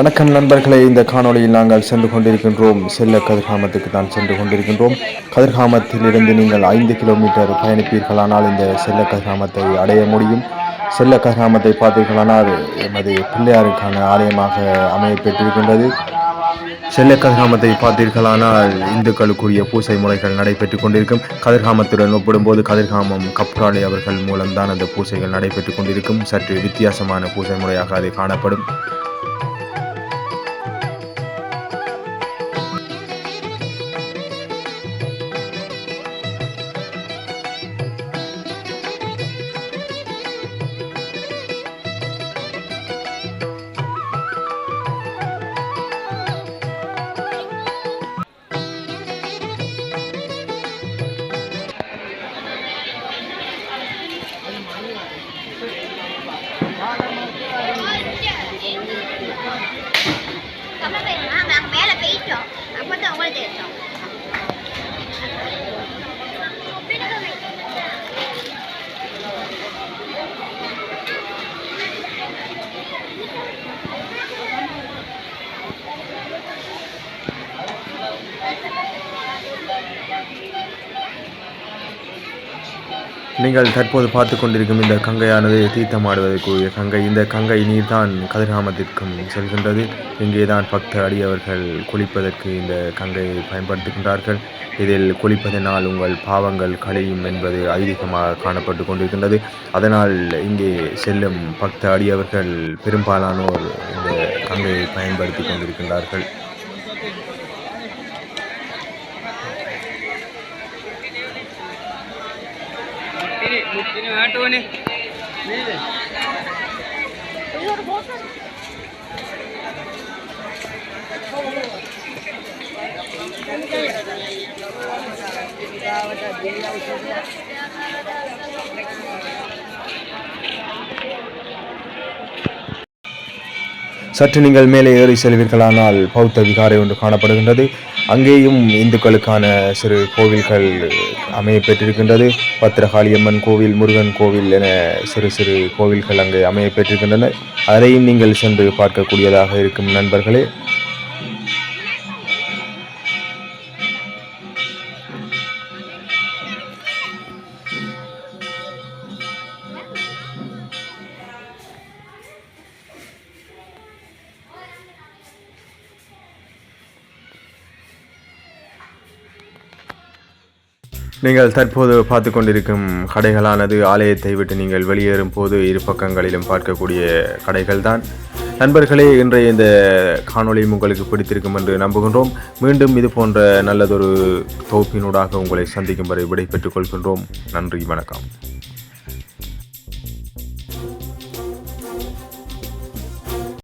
வணக்கம் நண்பர்களே இந்த காணொளியில் நாங்கள் சென்று கொண்டிருக்கின்றோம். செல்ல கதிர்காமத்துக்கு தான் சென்று கொண்டிருக்கின்றோம். கதிர்காமத்திலிருந்து நீங்கள் ஐந்து கிலோமீட்டர் பயணிப்பீர்களானால் இந்த செல்ல கதிர்காமத்தை அடைய முடியும். செல்ல கதிர்காமத்தை பார்த்தீர்களானால் எமது பிள்ளையாருக்கான ஆலயமாக அமையப்பெற்றிருக்கின்றது. செல்ல கதிர்காமத்தை பார்த்தீர்களானால் இந்துக்களுக்குரிய பூசை முறைகள் நடைபெற்றுக் கொண்டிருக்கும். கதிர்காமத்துடன் ஒப்பிடும்போது கதிர்காமம் கப்ராலி அவர்கள் மூலம்தான் அந்த பூசைகள் நடைபெற்றுக் கொண்டிருக்கும். சற்று வித்தியாசமான பூசை முறையாக அது காணப்படும். நீங்கள் தற்போது பார்த்து கொண்டிருக்கும் இந்த கங்கையானது தீர்த்தமாடுவதற்குரிய கங்கை. இந்த கங்கை நீர்தான் கதிர்காமத்திற்கும் செல்கின்றது. இங்கே தான் பக்த அடியவர்கள் குளிப்பதற்கு இந்த கங்கையை பயன்படுத்துகின்றார்கள். இதில் குளிப்பதனால் உங்கள் பாவங்கள் கழியும் என்பது ஐதீகமாக காணப்பட்டு கொண்டிருக்கின்றது. அதனால் இங்கே செல்லும் பக்த அடியவர்கள் பெரும்பாலானோர் இந்த கங்கையை பயன்படுத்தி கொண்டிருக்கின்றார்கள். சற்று நீங்கள் மேலே ஏறி செல்வீர்களானால் பௌத்த விகாரை ஒன்று காணப்படுகின்றது. அங்கேயும் இந்துக்களுக்கான சிறு கோவில்கள் அமைய பெற்றிருக்கின்றது. பத்திரகாளியம்மன் கோவில் முருகன் கோவில் என சிறு சிறு கோவில்கள் அங்கே அமைய பெற்றிருக்கின்றன. அதையும் நீங்கள் சென்று பார்க்கக்கூடியதாக இருக்கும் நண்பர்களே. நீங்கள் தற்போது பார்த்து கொண்டிருக்கும் கடைகளானது ஆலயத்தை விட்டு நீங்கள் வெளியேறும் போது இரு பக்கங்களிலும் பார்க்கக்கூடிய கடைகள் தான் நண்பர்களே இன்றைய இந்த காணொளி உங்களுக்கு பிடித்திருக்கும் என்று நம்புகின்றோம். மீண்டும் இது போன்ற நல்லதொரு தொகுப்பினூடாக உங்களை சந்திக்கும் வரை விடைபெற்றுக் கொள்கின்றோம். நன்றி வணக்கம்.